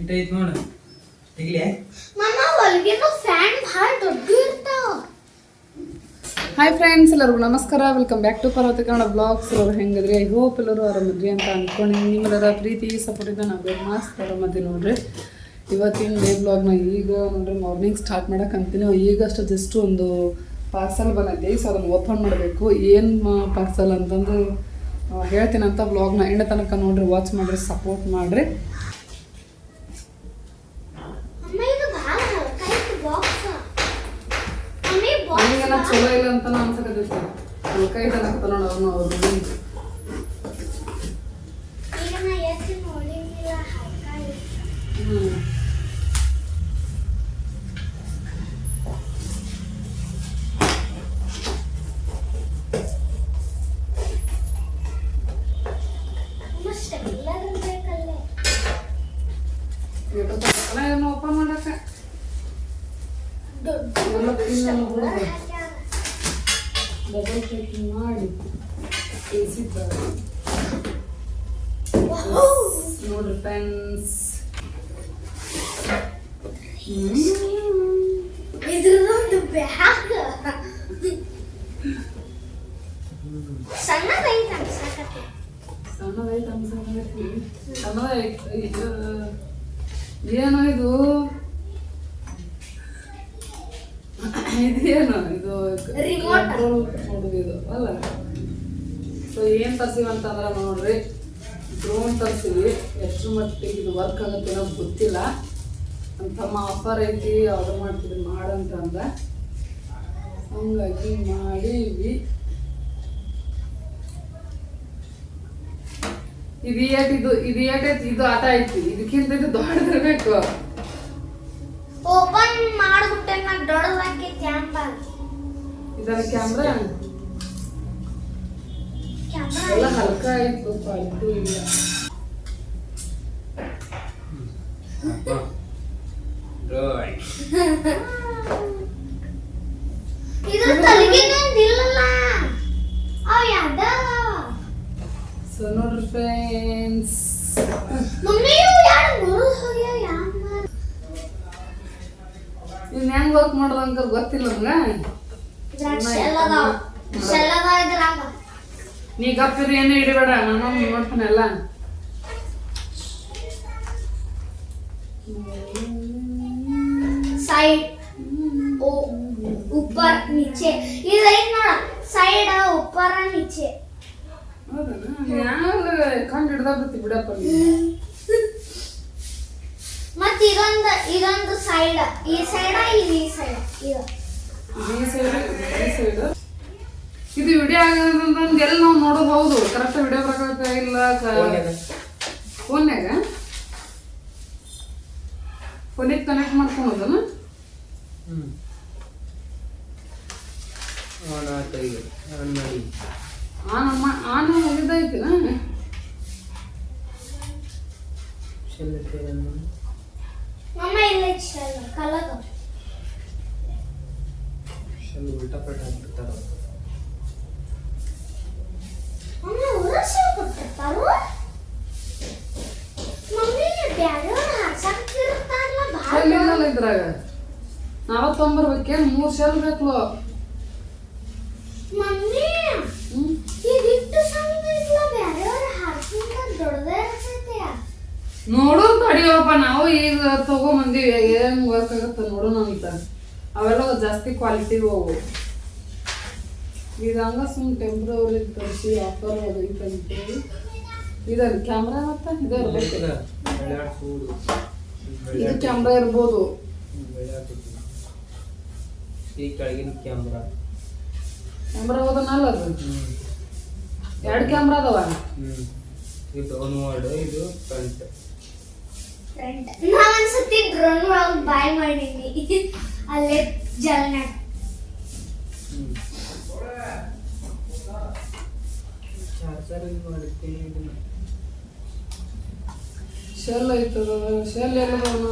ಇಟ್ಟೈತ್ ನೋಡು. ಈಗಲೇ ಮಮ್ಮ ಒಳಗಿನ ಫ್ಯಾನ್ ಭಾಳ ದೊಡ್ಡ ಇರ್ತಾವ. ಹಾಯ್ ಫ್ರೆಂಡ್ಸ್ ಎಲ್ಲರಿಗೂ ನಮಸ್ಕಾರ. ವೆಲ್ಕಮ್ ಬ್ಯಾಕ್ ಟು ಪರ್ವತ ಕನ್ನಡ ಬ್ಲಾಗ್ಸ್ ಎಲ್ಲರು ಹೆಂಗದ್ರಿ? ಐ ಹೋಪ್ ಎಲ್ಲರೂ ಆರಾಮದ್ರಿ ಅಂತ ಅನ್ಕೊಂಡು ನಿಮ್ಮೆಲ್ಲರ ಪ್ರೀತಿ ಸಪೋರ್ಟ್ ಸಪೋರ್ಟಿಂದ ನಾವು ಮಸ್ತ್ ಆರಾಮದಿ ನೋಡ್ರಿ. ಇವತ್ತಿನ ಡೇ ಬ್ಲಾಗ್ನ ಈಗ ನೋಡ್ರಿ ಮಾರ್ನಿಂಗ್ ಸ್ಟಾರ್ಟ್ ಮಾಡಕ್ಕೆ ಅಂತೀನಿ. ಈಗಷ್ಟು ಜಸ್ಟ್ ಒಂದು ಪಾರ್ಸಲ್ ಬಂದೈತಿ. ಸೊ ಅದನ್ನು ಓಪನ್ ಮಾಡಬೇಕು. ಏನು ಪಾರ್ಸಲ್ ಅಂತಂದು ಹೇಳ್ತೀನಂತ ಹೇಳ್ತೀನಿ ಅಂತ ಬ್ಲಾಗ್ನ ಎಂಡ ತನಕ ನೋಡ್ರಿ ವಾಚ್ ಮಾಡಿರಿ ಸಪೋರ್ಟ್ ಮಾಡಿರಿ. ಕೈ ತನಕ ನೋಡ ಅವನು ಅವ್ರು ಈಗ ನಾ ಎಷ್ಟು ನೋಡಿಲ್ಲ ಹಲ್ಕಾಯಿ ಹ್ಞೂ ಅಮ್ಮ ಸ್ಟೆಲ್ಲರ್ ಬೇಕಲ್ಲೇ ಏನು ಓಪನ್ ಮಾಡಕ್ಕೆ ಡಬಲ್ ಚೆಕಿಂಗ್ ಮಾಡಿ ಇಳಿಸಿದ್ದಾರೆ ನೋಡ್ರಿ ಫ್ರೆಂಡ್ಸ್ ಇದ್ರದೊಂದು ಬ್ಯಾಗ್ ಸಣ್ಣದೈತೆ ಅನ್ಸಕತ್ತೆ ಸಣ್ಣದೈತೆ ಅನ್ಸಂಗೈತಿ ಸಣ್ಣದೈತೆ ಇದು ಏನೋ ಇದು ಇದೇನು ಇದು ಇದು ಅಲ್ಲ? ಸೊ ಏನು ತರ್ಸಿವಿ ಅಂತಂದ್ರೆ ನೋಡ್ರಿ ಡ್ರೋನ್ ತರ್ಸಿವಿ. ಎಷ್ಟು ಮಟ್ಟಿಗೆ ಇದು ವರ್ಕ್ ಆಗುತ್ತೆ ನಮ್ಗೆ ಗೊತ್ತಿಲ್ಲ. ಅಂತಮ್ಮ ಆಫರ್ ಐತಿ ಆರ್ಡರ್ ಮಾಡ್ತೀವಿ ಮಾಡಂತ ಅಂದ. ಹಂಗಾಗಿ ಮಾಡೀವಿ. ಇದು ಇದು ಇದು ಇದು ಆಟ ಐತಿ. ಇದಕ್ಕಿಂತ ಇದು ದೊಡ್ಡದಿರ್ಬೇಕು ಓಪನ್ ಮಾಡ್ಬಿಟ್ಟೆ ನಾ ದೊಡ್ಡದಾಗಿ ಕ್ಯಾಂಪಲ್ ಇದರ ಕ್ಯಾಮ್ರಾ ಕ್ಯಾಮ್ರಾ ಎಲ್ಲ ಹಲ್ಕ ಆಯ್ತು ಕ್ವಾಲಿಟಿ ಇಲ್ಲ ಡ್ರಾಯಿಂಗ್ ಇದು ತಲೆಗಿನೊಂದು ಇಲ್ಲಲ್ಲ ಅವ್ ಯಾವ್ದ ಸೊ ನೋಡ್ರಿ ಫ್ರೆಂಡ್ಸ್ ಮಮ್ಮಿ ಇವು ಯಾರು ಮುರಿದು ಹೋಗ್ಯಾವ ಯಾಮ್ಮ ಇನ್ ಹೆಂಗ್ ವರ್ಕ್ ಮಾಡೋದು ಅಂತ ಗೊತ್ತಿಲ್ಲ ನಮ್ಗ ನೀ ಗಪ್ಪಿರಿ ಏನು ಹಿಡಿಬೇಡ ನಾನು ನೋಡ್ತಾನೆ ಎಲ್ಲ ಸೈಡ್ ಓ ऊपर नीचे ಇದು ಐತ್ ನೋಡ ಸೈಡ್ ऊपर नीचे ಯಾವ ಕಂಡು ಹಿಡ್ದ ಬಿಡ್ತಿ ಬಿಡಪ್ಪ ನೀ. ಮತ್ ಇದೊಂದು ಇದೊಂದು ಸೈಡ್ ಈ ಸೈಡ್ ಇದು ಈ ಸೈಡ್ ಇದು ಈ ಸೈಡ್ ಈ ಸೈಡ್ ಇದು ವಿಡಿಯೋ ಆಗೋದಂತಂದು ಎಲ್ಲಿ ನಾವು ನೋಡೋದು ಹೌದು. ಕರೆಕ್ಟ್ ವಿಡಿಯೋ ಬರಕ ಇಲ್ಲ ಫೋನ್ಯಾಗ ಫೋನಿಗೆ ಕನೆಕ್ಟ್ ಮಾಡ್ಕೊಳೋದನ ಹ್ಞೂ ಆನ್ ಆಯ್ತು ಈಗ. ಆನ್ ಮಾಡಿ. ಆನ್ ಮಾ- ಆನ್ ಇದಾಯ್ತಿನ ಶೆಲ್ ಇರ್ತೇವೆ ಮಮ್ಮ ಇಲ್ಲ ಶೆಲ್ ಕಲದ ಶೆಲ್ ಉಲ್ಟಾ ಪಲ್ಟ ಹಾಕ್ಬಿಡ್ತಾರ ಮಮ್ಮ ಉರಸ ಕೊಟ್ಟಿರ್ತಾರು ಮಮ್ಮಿ ಬ್ಯಾರೆಯವ್ರು ಉಲ್ಟಾ ಭಾಳ ಶೆಲ್ ಇಲ್ಲಲ್ಲ ಇದ್ರಾಗ. ನಾವ ತೊಂಬರ್ಬೇಕೇನು ಮೂರು ಶೆಲ್ ಬೇಕು ಮಮ್ಮಿ ಇದಿಟ್ಟು ದೊಡ್ಡದೇ ಇರ್ತೈತೆ. ನೋಡೋಣ ತಡಿಯಪ್ಪ ನಾವು ಈಗ ತಗೊಂಬಂದಿವಿ ಏನ್ ವರ್ಕ್ ಆಗತ್ತ ನೋಡೋಣ ಅಂತ ಅವೆಲ್ಲ ಜಾಸ್ತಿ ಕ್ವಾಲಿಟಿ ಹೋಗು ಇದಂಗ ಹಂಗ ಸುಮ್ ಟೆಂಪ್ರವರಿ ತರಿಸಿ ಆಫರ್ ಹೋಗೈತಂತೇಳಿ ಇದನ್ನ ಕ್ಯಾಮ್ರಾ ಮತ್ತೆ? ಇದೇ ಇದು ಕ್ಯಾಮ್ರಾ ಇರ್ಬೋದು. ಈ ಕೆಳಗಿನ ಕ್ಯಾಮ್ರಾ ಕ್ಯಾಮ್ರಾ ಹೋದನಲ್ಲ ಅದು? ಎರಡು ಕ್ಯಾಮ್ರಾ ಅದಾವ? ಇದು ಡೌನ್ವರ್ಡ್ ಇದು ಫ್ರಂಟ್ ಫ್ರಂಟ್ ನಾನು ಒಂದ್ಸತಿ ಡ್ರೋನ್ ಒಳಗೆ ಬಾಯ್ ಮಾಡೀನಿ. ಅಲ್ಲೇ ಜಲ್ನಾಡ್ ಹ್ಞೂ ಚಾರ್ಜರ್ ಇಲ್ಲಿ ಮಾಡುತ್ತೇನೆ ಇದನ್ನ ಶೆಲ್ ಐತದ ಶೆಲ್ ಎಲ್ಲದವನ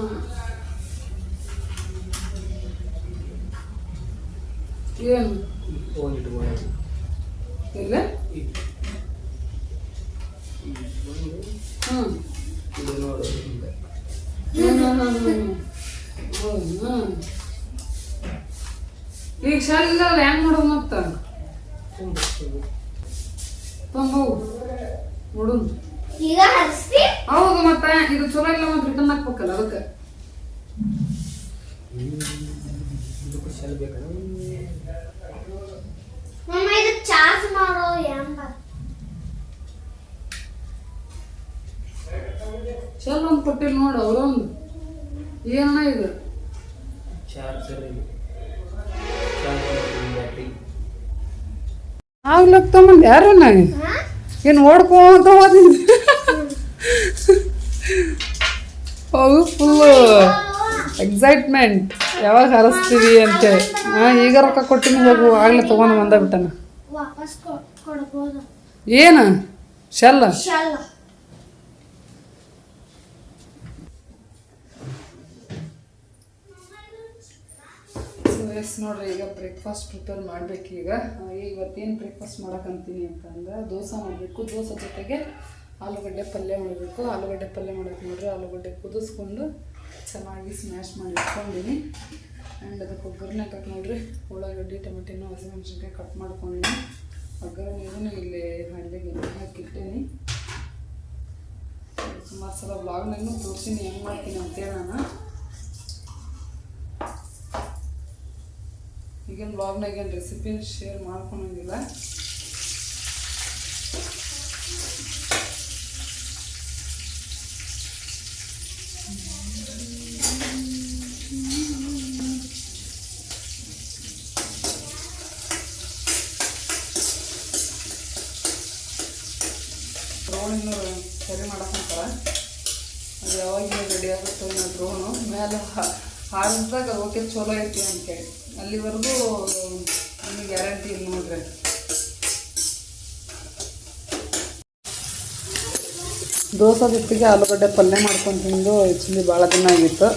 ಏನು ಫೋನ್ ಇಟ್ಕೊಳ್ಳೋದು ಇಲ್ಲ ಹ್ಞೂ ಇದು ನೋಡು ಹಿಂಗೆ ಹೌದಾ? ಈಗ ಶಾಲಿಲ್ಲ ಹೆಂಗ್ ಮಾಡೋದು ಮತ್ತ? ತಂಬೋಗು ನೋಡು. ಈಗ ಹರಿಸ್ತಿ ಹೌದು ಮತ್ತೆ ಇದು ಚಲೋ ಇಲ್ಲ ಮತ್ತೆ ರಿಟರ್ನ್ ಹಾಕ್ಬೇಕಲ್ಲ ಅದಕ್ಕೆ. ಮಮ್ಮ ಇದು ಚಾರ್ಜ್ ಮಾಡೋ ಹೆಂಗ ಚಲೋ ಒಂದು ಕೊಟ್ಟಿಲ್ಲ ನೋಡು ಅವರೊಂದು. ಏನ ಇದು? ಚಾರ್ಜರ್ ಇದು. ಆಗ್ಲಕ್ ತಗೊಂಡ್ ನಾನು? ಏನು ಓಡ್ಕೊಂತ ಹೋದಿನಿ ಅವು ಫುಲ್ಲು ಎಕ್ಸೈಟ್ಮೆಂಟ್ ಯಾವಾಗ ಹರಸ್ತೀವಿ ಅಂತೇಳಿ. ಹಾಂ ಈಗ ರೊಕ್ಕ ಕೊಟ್ಟಿನಿ ಹೋಗು. ಆಗ್ಲೇ ತೊಗೊಂಡು ಬಂದ ಬಿಟ್ಟನ. ಏನು? ಶೆಲ್ಲ. ಎಸ್ ನೋಡ್ರಿ ಈಗ ಬ್ರೇಕ್ಫಾಸ್ಟ್ ಪ್ರಿಪೇರ್ ಮಾಡ್ಬೇಕು ಈಗ. ಆ, ಇವತ್ತೇನು ಬ್ರೇಕ್ಫಾಸ್ಟ್ ಮಾಡಕ್ಕಂತೀನಿ ಅಂತಂದ್ರೆ ದೋಸೆ ಮಾಡಬೇಕು. ದೋಸೆ ಜೊತೆಗೆ ಆಲೂಗಡ್ಡೆ ಪಲ್ಯ ಮಾಡಬೇಕು. ಆಲೂಗಡ್ಡೆ ಪಲ್ಯ ಮಾಡೋಕ್ಕೆ ನೋಡ್ರಿ ಆಲೂಗಡ್ಡೆ ಕುದಿಸ್ಕೊಂಡು ಚೆನ್ನಾಗಿ ಸ್ಮ್ಯಾಶ್ ಮಾಡಿ ಇಟ್ಕೊಂಡಿನಿ. ಆ್ಯಂಡ್ ಅದಕ್ಕೆ ಒಗ್ಗರಣೆ ಹಾಕಕ್ಕೆ ನೋಡ್ರಿ ಉಳ್ಳಾಗಡ್ಡಿ ಟೊಮೆಟೊನು ಹಸಿಮೆಣ್ಸಿನ್ಕಾಯಿ ಕಟ್ ಮಾಡ್ಕೊಂಡಿನಿ. ಒಗ್ಗರಣೆಗೂ ಇಲ್ಲಿ ಹಳ್ಳಿಗೆ ಹಾಕಿಟ್ಟೇನಿ. ಸುಮಾರು ಸಲ ಬ್ಲಾಗ್ನಾಗೂ ತೋರಿಸಿನಿ ಹೆಂಗೆ ಮಾಡ್ತೀನಿ ಅಂತೇಳಿ ನಾನು ಈಗಿನ ಬ್ಲಾಗ್ನಾಗ ಏನು ರೆಸಿಪಿ ಶೇರ್ ಮಾಡ್ಕೊಳಂಗಿಲ್ಲ. ದ್ರೋಣಿನ ಸರಿ ಮಾಡಕ್ಕಂತಾರ ಅದು ಯಾವಾಗ ರೆಡಿ ಆಗುತ್ತೋ ಡ್ರೋನು ದ್ರೋಣು ಮೇಲೆ ಹಾರಿಸಿದಾಗ ಓಕೆ ಚಲೋ ಐತಿ ಅಂತೇಳಿ ಅಲ್ಲಿವರೆಗೂ ನಿಮಗೆ ಗ್ಯಾರಂಟಿ ಇಲ್ಲ ನೋಡ್ರಿ. ದೋಸೆ ಜೊತೆಗೆ ಆಲೂಗಡ್ಡೆ ಪಲ್ಯ ಮಾಡ್ಕೊಂಡು ತಿಂದು ಆ್ಯಕ್ಚುಲಿ ಭಾಳ ದಿನ ಆಗಿತ್ತು.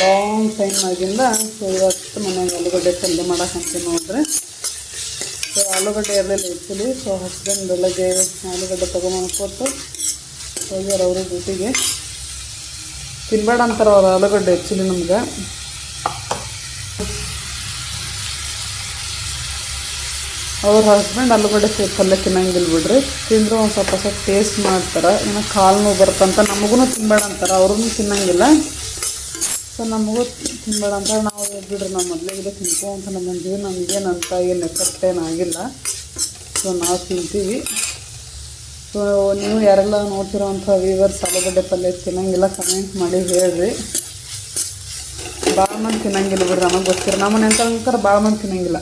ಲಾಂಗ್ ಟೈಮ್ ಆಗಿಂದ ಸೊ ಇವತ್ತು ಮನೆಯಾಗ ಆಲೂಗಡ್ಡೆ ಪಲ್ಯ ಮಾಡಕ್ಕಂತೀನಿ ನೋಡ್ರಿ. ಸೊ ಆಲೂಗಡ್ಡೆ ಇರಲಿಲ್ಲ ಆ್ಯಕ್ಚುಲಿ ಸೊ ಹಸ್ಬೆಂಡ್ ಬೆಳಗ್ಗೆ ಆಲೂಗಡ್ಡೆ ತೊಗೊಂಡ್ಕೊಟ್ಟು ಕೊಟ್ಟು ಹೋಗ್ಯಾರ ಅವರು ಡ್ಯೂಟಿಗೆ ತಿನ್ಬೇಡ ಅಂತಾರೆ ಅವ್ರು ಆಲೂಗಡ್ಡೆ ಆ್ಯಕ್ಚುಲಿ ನಮ್ಗೆ. ಅವ್ರ ಹಸ್ಬೆಂಡ್ ಆಲೂಗಡ್ಡೆ ಪಲ್ಯ ತಿನ್ನಂಗಿಲ್ಲ ಬಿಡ್ರಿ. ತಿಂದ್ರೆ ಒಂದು ಸ್ವಲ್ಪ ಸ್ವಲ್ಪ ಟೇಸ್ಟ್ ಮಾಡ್ತಾರೆ. ಇನ್ನು ಕಾಲು ನೋವು ಬರ್ತಂತ ನಮಗೂ ತಿನ್ಬೇಡ ಅಂತಾರೆ. ಅವ್ರೂ ತಿನ್ನಂಗಿಲ್ಲ. ಸೊ ನಮಗೂ ತಿನ್ಬೇಡ ಅಂತ ನಾವು ಬಿಡ್ರಿ ನಾವು ಮೊದಲಿಗೆ ತಿನ್ಕೊಂತ ನಮ್ಮ ಬಂದೀವಿ ನಮಗೇನಂತ ಏನು ಎಫೆಕ್ಟ್ ಏನಾಗಿಲ್ಲ ಸೊ ನಾವು ತಿಂತೀವಿ. ಸೊ ನೀವು ಯಾರೆಲ್ಲ ನೋಡ್ತಿರೋವಂಥ ವೀವರ್ಸ್ ಆಲೂಗಡ್ಡೆ ಪಲ್ಯ ತಿನ್ನಂಗಿಲ್ಲ ಕಮೆಂಟ್ ಮಾಡಿ ಹೇಳ್ರಿ. ಭಾಳ ಮಂದಿ ತಿನ್ನಂಗಿಲ್ಲ ಬಿಡ್ರಿ. ನಮಗೆ ಗೊತ್ತಿರ ನಮ್ಮ ಮನೆ ಭಾಳ ಮಂದಿ ತಿನ್ನಂಗಿಲ್ಲ.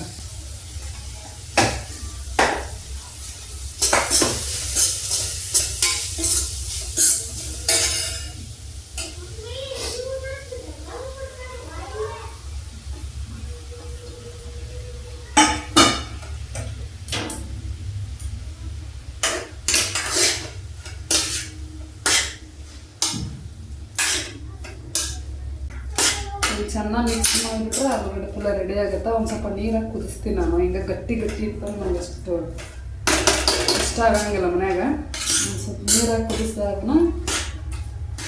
ಚೆನ್ನಾಗಿ ಮಿಕ್ಸ್ ಮಾಡಿಬಿಟ್ರೆ ಆಲೂಗಡ್ಡೆ ಫುಲ್ಲ ರೆಡಿ ಆಗುತ್ತೆ. ಒಂದು ಸ್ವಲ್ಪ ನೀರಾಗಿ ಕುದಿಸ್ತೀನಿ ನಾನು. ಹಿಂಗೆ ಗಟ್ಟಿ ಗಟ್ಟಿ ಇತ್ತು ನಂಗೆ ಅಷ್ಟು ಇಷ್ಟ ಆಗಂಗಿಲ್ಲ ಮನ್ಯಾಗ. ಒಂದು ಸ್ವಲ್ಪ ನೀರಾಗಿ ಕುದಿಸಿದಾಗನ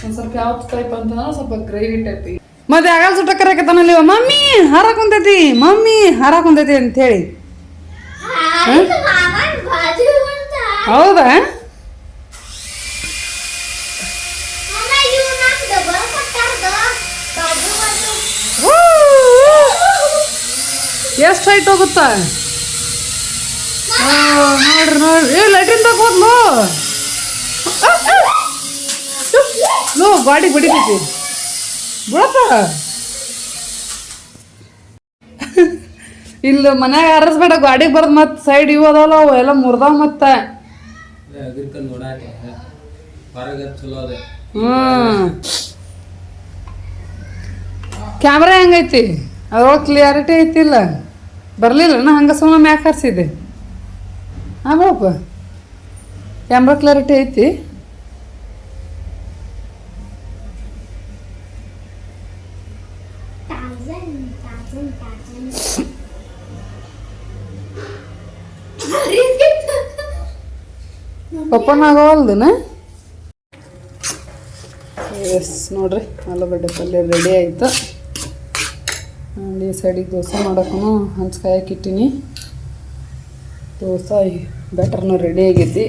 ಒಂದು ಸ್ವಲ್ಪ ಯಾವ ಟೈಪ್ ಅಂತಂದ್ರೆ ಸ್ವಲ್ಪ ಗ್ರೇವಿ ಟೈಪ್ ಮತ್ತೆ ಆಗಲ್ಲ ಸುಟ್ಟ ಕರೆಕತ್ತಾನಲ್ಲಿ ಮಮ್ಮಿ ಹಾರ ಕುಂತೈತಿ. ಮಮ್ಮಿ ಹಾರ ಕುಂತೈತಿ ಅಂತ ಹೇಳಿ ಹೌದಾ ಮಮ್ಮ ಇವು ನಾಲ್ಕು ಡಬಲ್ ಕೊಟ್ಟಾರ್ದ ಬಾಜು ಬಾಜು ಎಷ್ಟು ಹೈಟ್ ಹೋಗುತ್ತಾ? ನೋಡ್ರಿ ನೋಡ್ರಿ. ಏ ಲೈಟಿನ್ ಹೋದ್ಲು ನೋ ಗಾಡಿ ಬಡಿತೈತಿ ಬಿಡಪ್ಪ. ಇಲ್ಲ ಮನ್ಯಾಗ ಅರಸ್ಬೇಡ ಗಾಡಿಗೆ ಬರ್ದು ಮತ್ತೆ ಸೈಡ್ ಇವು ಅದಾವಲ್ಲ ಅವು ಎಲ್ಲ ಮುರ್ದಾವ ಮತ್ತೆ. ಕ್ಯಾಮ್ರಾ ಹೆಂಗೈತಿ? ಅದ್ರೊಳಗೆ ಕ್ಲಿಯಾರಿಟಿ ಐತಿಲ್ಲ. ಬರಲಿಲ್ಲ, ನಾ ಹಂಗೆ ಸುಮ್ಮನೆ ಮ್ಯಾಕ್ ಹರಿಸಿದ್ದೆ? ಹಾಂ ಬಾಪ ಕ್ಯಾಮ್ರಾ ಕ್ಲಾರಿಟಿ ಐತಿ ಓಪನ್ ಆಗೋವಲ್ದನ ಎಸ್ ನೋಡ್ರಿ ಆಲೂಗಡ್ಡೆ ಪಲ್ಯ ರೆಡಿ ಆಯಿತು. ಈ ಸೈಡಿಗೆ ದೋಸೆ ಮಾಡೋಕ್ಕೂ ಹಂಚ್ಕಾಯಕ್ಕೆ ಇಟ್ಟಿನಿ. ದೋಸೆ ಬ್ಯಾಟರ್ನೂ ರೆಡಿ ಆಗೈತಿ.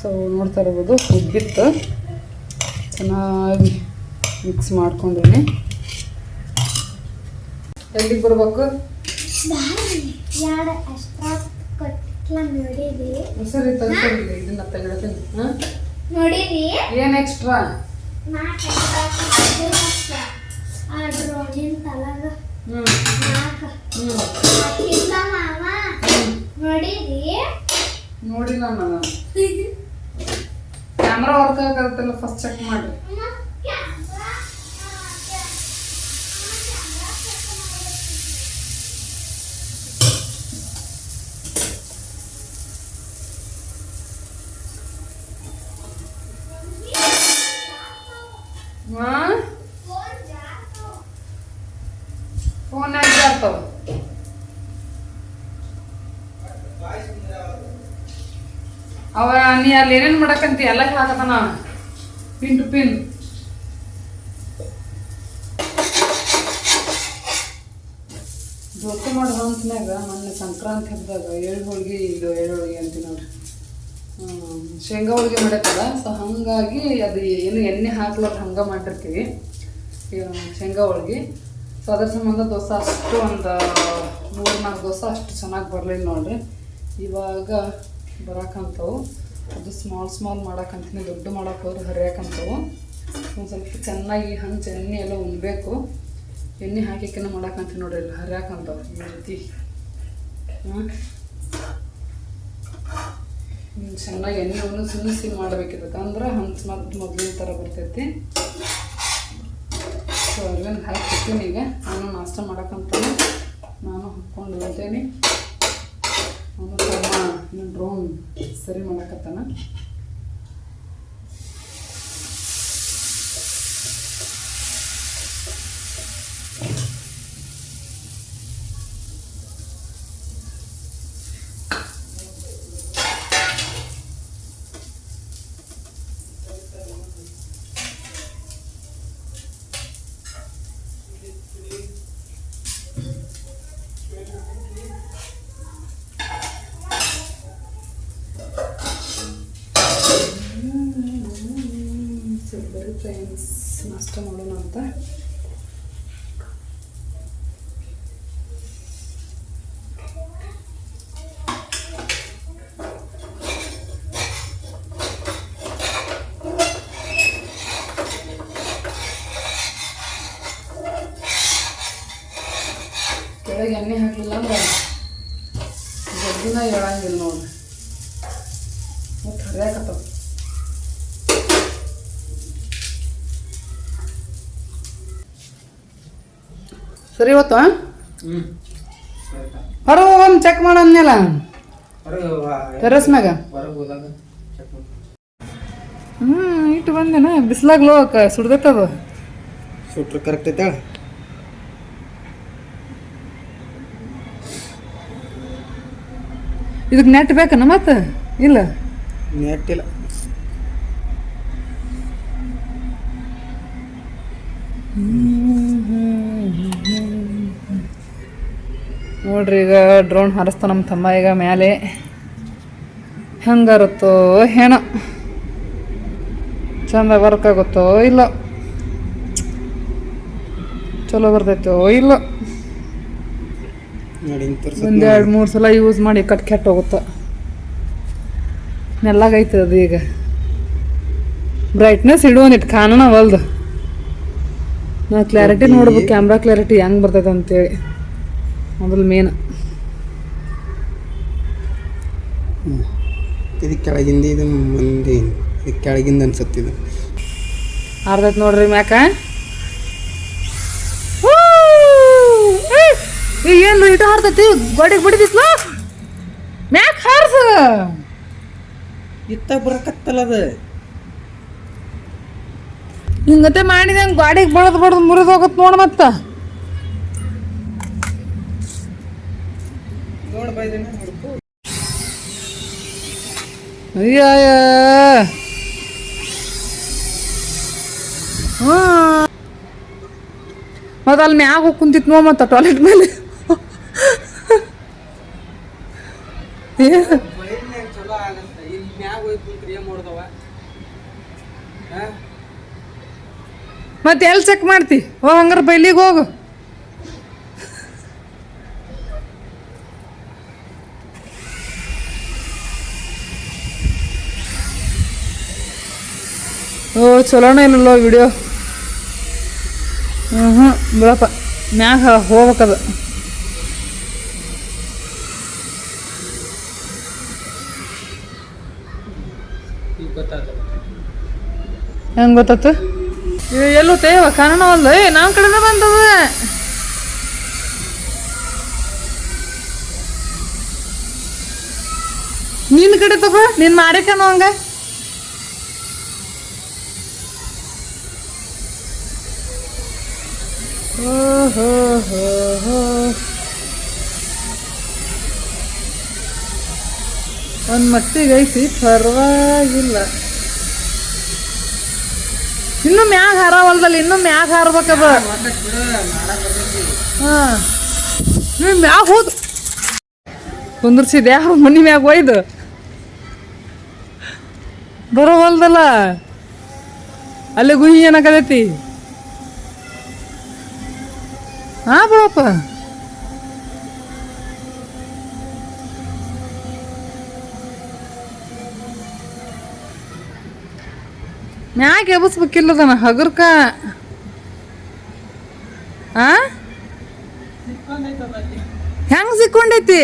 ಸೊ ನೋಡ್ತಾ ಇರ್ಬೋದು ಉಬ್ಬಿತ್ತು ಚೆನ್ನಾಗಿ ಮಿಕ್ಸ್ ಮಾಡ್ಕೊಂಡೀನಿ. ಎಲ್ಲಿಗೆ ಬರ್ಬೇಕು? ಸರಿ ಇದನ್ನ ಏನು ಎಕ್ಸ್ಟ್ರಾ ನೋಡಿಲ್ಲ ನಾನು ಕ್ಯಾಮ್ರಾ ವರ್ಕ್ ಆಗತ್ತಲ್ಲ ಫಸ್ಟ್ ಚೆಕ್ ಮಾಡಿ ಹಾಂ ಫೋನ್ ಯಾಕೆ ಜಾರ್ತವ ಅವ ನೀ ಅಲ್ಲಿ ಏನೇನು ಮಾಡಕ್ಕಂತಿ ಎಲ್ಲ ಹಾಕತಾನ ಪಿನ್ ಟು ಪಿನ್ ದೋಸೆ ಮಾಡೋ ಹಂತನಾಗ ಮೊನ್ನೆ ಸಂಕ್ರಾಂತಿ ಹಬ್ಬದಾಗ ಎಳ್ಳು ಹೋಳಿಗೆ ಇದು ಎಳ್ಳು ಹೋಳಿಗೆ ಅಂತೀವಿ ನೋಡ್ರಿ. ಶೇಂಗಾ ಹೋಳಿಗೆ ಮಾಡತ್ತಲ್ಲ ಸೊ ಹಾಗಾಗಿ ಅದು ಏನು ಎಣ್ಣೆ ಹಾಕ್ಲಾರ್ದ ಹಂಗೆ ಮಾಡಿರ್ತೀವಿ. ಶೇಂಗಾ ಹೋಳಿಗೆ. ಸೊ ಅದ್ರ ಸಂಬಂಧ ದೋಸೆ ಅಷ್ಟು ಒಂದು ಮೂರು ನಾಲ್ಕು ದೋಸೆ ಅಷ್ಟು ಚೆನ್ನಾಗಿ ಬರಲಿಲ್ಲ ನೋಡ್ರಿ. ಇವಾಗ ಬರಾಕಂತವು. ಅದು ಸ್ಮಾಲ್ ಸ್ಮಾಲ್ ಮಾಡೋಕ್ಕಂತೀನಿ ದೊಡ್ಡ ಮಾಡಕ್ಕೆ ಹೋದ್ರೆ ಹರಿಯಾಕಂತವು. ಒಂದು ಸ್ವಲ್ಪ ಚೆನ್ನಾಗಿ ಹಂಚು ಎಣ್ಣೆ ಎಲ್ಲ ಉಣ್ಬೇಕು. ಎಣ್ಣೆ ಹಾಕಿಕ್ಕಿನ ಮಾಡೋಕ್ಕಂತೀನಿ ನೋಡ್ರಿ ಇಲ್ಲಿ ಹರಿಯಾಕಂತವು ಈ ರೀತಿ. ಹ್ಮ್, ಚೆನ್ನಾಗಿ ಎಣ್ಣೆ ಒಂದು ಸುನ್ನಿಸಿ ಮಾಡಬೇಕಿರುತ್ತೆ. ಅಂದ್ರೆ ಹಂಚು ಮತ್ತು ಮೊದಲಿನ ಥರ ಬರ್ತೈತಿ. ಸೊ ಅಲ್ಲಿಂದ ಹಾಕಿರ್ತೀನಿ ಈಗ. ನಾನು ನಾಷ್ಟ ಮಾಡೋಕ್ಕಂತ ನಾನು ಹಾಕ್ಕೊಂಡು ಹೋಗ್ತೇನೆ. ತಮ್ಮ ಡ್ರೋನ್ ಸರಿ ಮಾಡಕತ್ತಾನ. ಬರೀ ಫ್ರೆಂಡ್ಸ್ ನಾಷ್ಟ ಮಾಡೋಣ ಅಂತ. ಕೆಳಗೆ ಎಣ್ಣೆ ಹಾಕಿಲ್ಲ ಅಂದ್ರೆ ಜಗ್ಗಿನ ಹೇಳಂಗಿಲ್ಲ ನೋಡಿ. ಮತ್ತು ಹರಿಯಾಕತ್ತವ ಸರಿ ಇವತ್ತು ಹ್ಞೂ ಹೊರಗೆ ಹೋಗೋಣ ಚೆಕ್ ಮಾಡಂದ್ನಲ್ಲ ಟೆರಸ್ ಮ್ಯಾಗ ಹ್ಞೂ ಇಟ್ಟು ಬಂದೇನ? ಬಿಸಿಲಾಗ್ಲೋ ಕ ಅದು ಸುಟ್ರು ಕರೆಕ್ಟ್ ಐತೆ ಇದಕ್ಕೆ ನೆಟ್ ಬೇಕನ ಮತ್ತೆ? ಇಲ್ಲ? ನೆಟ್ಟಿಲ್ಲ ನೋಡ್ರಿ ಈಗ ಡ್ರೋನ್ ಹಾರಿಸ್ತಾ ನಮ್ಮ ತಮ್ಮ ಈಗ ಮೇಲೆ ಹೆಂಗಾರುತ್ತೋ ಹೆಣ ಚಂದ ವರ್ಕ್ ಆಗುತ್ತೋ ಇಲ್ಲ. ಚಲೋ ಬರ್ತೈತೋ ಇಲ್ಲ. ನೋಡಿ ಒಂದು ಎರಡು ಮೂರು ಸಲ ಯೂಸ್ ಮಾಡಿ ಕಟ್ ಕೆಟ್ಟ ಹೋಗುತ್ತೆ ನೆಲ್ಲಾಗೈತೆ ಅದು ಈಗ. ಬ್ರೈಟ್ನೆಸ್ ಇಡುವನಿಟ್ಟು ಕಾಣೋಣ ವಲ್ದು ನಾ ಕ್ಲಾರಿಟಿ ನೋಡ್ಬೇಕು ಕ್ಯಾಮ್ರಾ ಕ್ಲಾರಿಟಿ ಹೆಂಗೆ ಬರ್ತೈತೆ ಅಂತೇಳಿ. ಮೊದಲು ಮೇನ್ ಇದು ಕೆಳಗಿಂದ ಇದು ಮುಂದೆ ಇದು ಕೆಳಗಿಂದ ಅನ್ಸುತ್ತೆ ಇದು. ಆರ್ದೈತೆ ನೋಡ್ರಿ ಮ್ಯಾಕ. ಏನು ಇಟ್ಟು ಹಾರ್ತತಿ? ಗೋಡೆಗೆ ಬಿಡಿದಿಸ್ಲ ಮ್ಯಾಕ್ ಹಾರ್ಸ. ಇತ್ತ ಬರಕತ್ತಲ್ಲ ಅದು. ಹಿಂಗತೆ ಮಾಡಿದಂಗೆ ಗಾಡಿಗೆ ಬಡದ್ ಬಡದ್ ಮುರಿದು ಹೋಗತ್ ನೋಡ ಮತ್ತ ನೋಡ್ ಬಾ ಇದನ್ನ ನೋಡ್ಕೊ ಅಯ್ಯ ಮತ್ತು ಅಲ್ಲಿ ಮ್ಯಾಗ ಹೋಗಿ ಕುಂತಿತ್ತು ನೋ ಮತ್ತು ಟಾಯ್ಲೆಟ್ ಮೇಲೆ ಮತ್ತೆ ಎಲ್ಲಿ ಚೆಕ್ ಮಾಡ್ತಿ? ಓ, ಹಂಗಾರೆ ಬೈಲಿಗೆ ಹೋಗು. ಓ, ಚಲೋನೇ ಇಲ್ಲಲ್ಲೋ ವಿಡಿಯೋ ಹ್ಞೂ ಹ್ಞೂ ಬಿಡಪ್ಪ. ಮ್ಯಾಗ ಹೋಗ್ಬೇಕದ. ಹೆಂಗೆ ಗೊತ್ತಾತು? ಎಲ್ಲೂ ತೇವ ಕಾಣವಲ್ಲ ಏ ನಮ್ಮ ಕಡೆನೇ ಬಂದದ. ನಿನ್ನ ಕಡೆ ತಗೋ, ನೀನು ಮಾಡಿಕನು ಹಂಗ? ಓ ಹೋ ಹೋ ಒಂದು ಮಟ್ಟಿಗೆ ಐತಿ ಪರವಾಗಿಲ್ಲ. ಇನ್ನು ಮ್ಯಾಗ ಹಾರವಲ್ದಲ್ಲ ಇನ್ನು ಮ್ಯಾಗ ಹಾರಬೇಕದ. ಹಾಂ. ನೀವು ಮ್ಯಾಗ ಹೋದ್. ಕುಂದ್ರಸಿದೆ ಯಾರು ಮನಿ ಮ್ಯಾಗ ಒಯ್ದು. ಬರೋವಲ್ದಲ್ಲ? ಅಲ್ಲೇ ಗುಹಿ ಏನಾಗದೈತಿ ಹಾ ಬಿಡಪ್ಪ ಮ್ಯಾಗ ಎಬ್ಬಿಸ್ಬೇಕಿಲ್ಲದನ ಹಗುರ್ಕ? ಆ? ಹೆಂಗ್ ಸಿಕ್ಕೊಂಡೈತಿ?